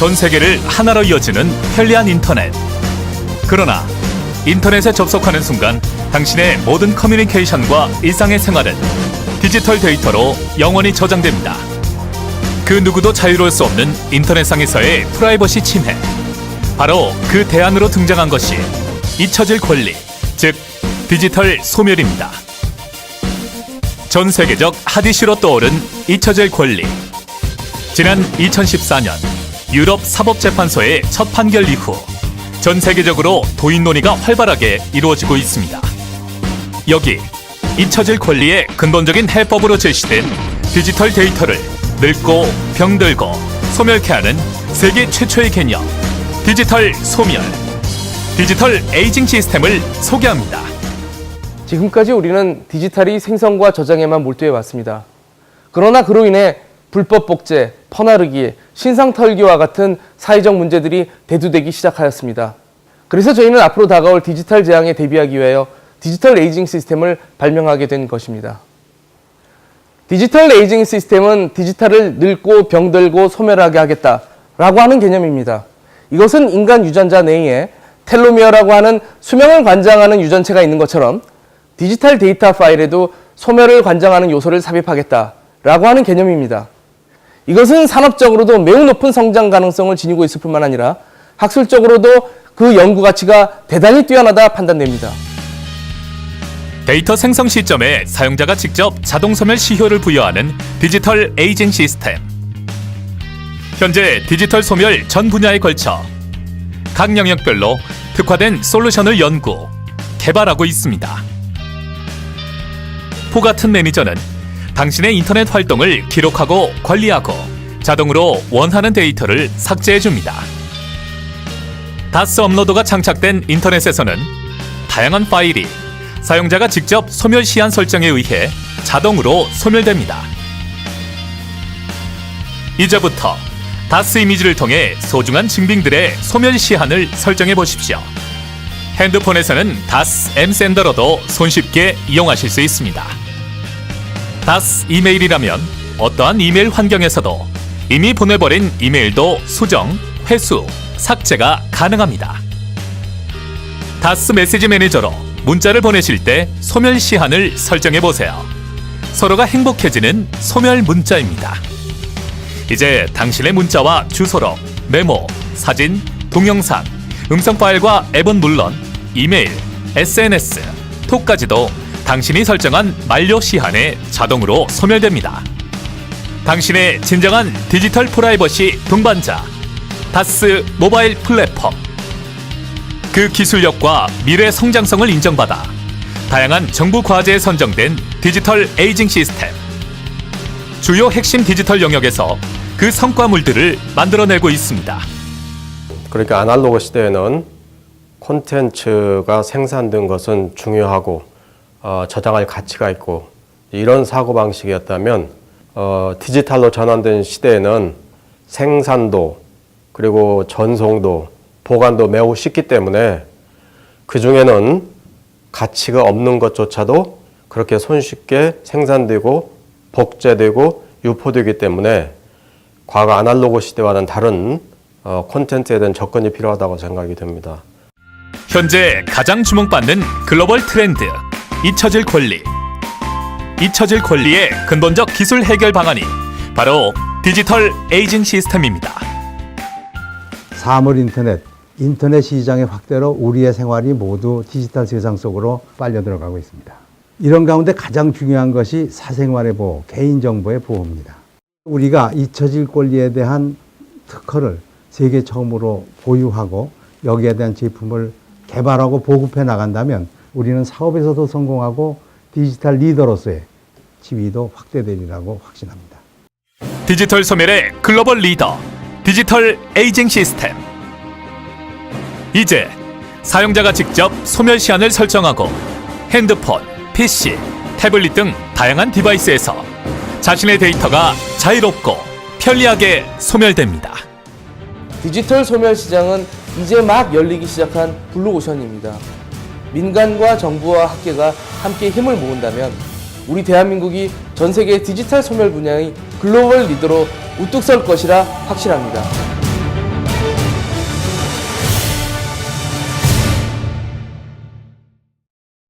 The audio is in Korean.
전 세계를 하나로 이어지는 편리한 인터넷. 그러나 인터넷에 접속하는 순간 당신의 모든 커뮤니케이션과 일상의 생활은 디지털 데이터로 영원히 저장됩니다. 그 누구도 자유로울 수 없는 인터넷상에서의 프라이버시 침해. 바로 그 대안으로 등장한 것이 잊혀질 권리, 즉 디지털 소멸입니다. 전 세계적 핫이슈로 떠오른 잊혀질 권리. 지난 2014년 유럽 사법재판소의 첫 판결 이후 전 세계적으로 도인 논의가 활발하게 이루어지고 있습니다. 여기 잊혀질 권리의 근본적인 해법으로 제시된 디지털 데이터를 늙고 병들고 소멸케 하는 세계 최초의 개념 디지털 소멸 디지털 에이징 시스템을 소개합니다. 지금까지 우리는 디지털이 생성과 저장에만 몰두해 왔습니다. 그러나 그로 인해 불법 복제, 퍼나르기, 신상 털기와 같은 사회적 문제들이 대두되기 시작하였습니다. 그래서 저희는 앞으로 다가올 디지털 재앙에 대비하기 위하여 디지털 에이징 시스템을 발명하게 된 것입니다. 디지털 에이징 시스템은 디지털을 늙고 병들고 소멸하게 하겠다라고 하는 개념입니다. 이것은 인간 유전자 내에 텔로미어라고 하는 수명을 관장하는 유전체가 있는 것처럼 디지털 데이터 파일에도 소멸을 관장하는 요소를 삽입하겠다라고 하는 개념입니다. 이것은 산업적으로도 매우 높은 성장 가능성을 지니고 있을 뿐만 아니라 학술적으로도 그 연구 가치가 대단히 뛰어나다 판단됩니다. 데이터 생성 시점에 사용자가 직접 자동 소멸 시효를 부여하는 디지털 에이징 시스템. 현재 디지털 소멸 전 분야에 걸쳐 각 영역별로 특화된 솔루션을 연구, 개발하고 있습니다. 포 같은 매니저는 당신의 인터넷 활동을 기록하고 관리하고 자동으로 원하는 데이터를 삭제해 줍니다. 다스 업로드가 장착된 인터넷에서는 다양한 파일이 사용자가 직접 소멸 시한 설정에 의해 자동으로 소멸됩니다. 이제부터 다스 이미지를 통해 소중한 증빙들의 소멸 시한을 설정해 보십시오. 핸드폰에서는 다스 M 샌더로도 손쉽게 이용하실 수 있습니다. 다스 이메일이라면 어떠한 이메일 환경에서도 이미 보내버린 이메일도 수정, 회수, 삭제가 가능합니다. 다스 메시지 매니저로 문자를 보내실 때 소멸 시한을 설정해 보세요. 서로가 행복해지는 소멸 문자입니다. 이제 당신의 문자와 주소록 메모, 사진, 동영상, 음성 파일과 앱은 물론 이메일, SNS, 톡까지도 당신이 설정한 만료 시한에 자동으로 소멸됩니다. 당신의 진정한 디지털 프라이버시 동반자 다스 모바일 플랫폼 그 기술력과 미래 성장성을 인정받아 다양한 정부 과제에 선정된 디지털 에이징 시스템 주요 핵심 디지털 영역에서 그 성과물들을 만들어내고 있습니다. 그러니까 아날로그 시대에는 콘텐츠가 생산된 것은 중요하고 어, 저장할 가치가 있고 이런 사고 방식이었다면 어, 디지털로 전환된 시대에는 생산도 그리고 전송도 보관도 매우 쉽기 때문에 그 중에는 가치가 없는 것조차도 그렇게 손쉽게 생산되고 복제되고 유포되기 때문에 과거 아날로그 시대와는 다른 어, 콘텐츠에 대한 접근이 필요하다고 생각이 됩니다. 현재 가장 주목받는 글로벌 트렌드 잊혀질 권리 잊혀질 권리의 근본적 기술 해결 방안이 바로 디지털 에이징 시스템입니다. 사물 인터넷, 인터넷 시장의 확대로 우리의 생활이 모두 디지털 세상 속으로 빨려 들어가고 있습니다. 이런 가운데 가장 중요한 것이 사생활의 보호, 개인정보의 보호입니다. 우리가 잊혀질 권리에 대한 특허를 세계 처음으로 보유하고 여기에 대한 제품을 개발하고 보급해 나간다면 우리는 사업에서도 성공하고 디지털 리더로서의 지위도 확대되리라고 확신합니다. 디지털 소멸의 글로벌 리더 디지털 에이징 시스템 이제 사용자가 직접 소멸 시한을 설정하고 핸드폰, PC, 태블릿 등 다양한 디바이스에서 자신의 데이터가 자유롭고 편리하게 소멸됩니다. 디지털 소멸 시장은 이제 막 열리기 시작한 블루오션입니다. 민간과 정부와 학계가 함께 힘을 모은다면 우리 대한민국이 전 세계 디지털 소멸 분야의 글로벌 리더로 우뚝 설 것이라 확실합니다.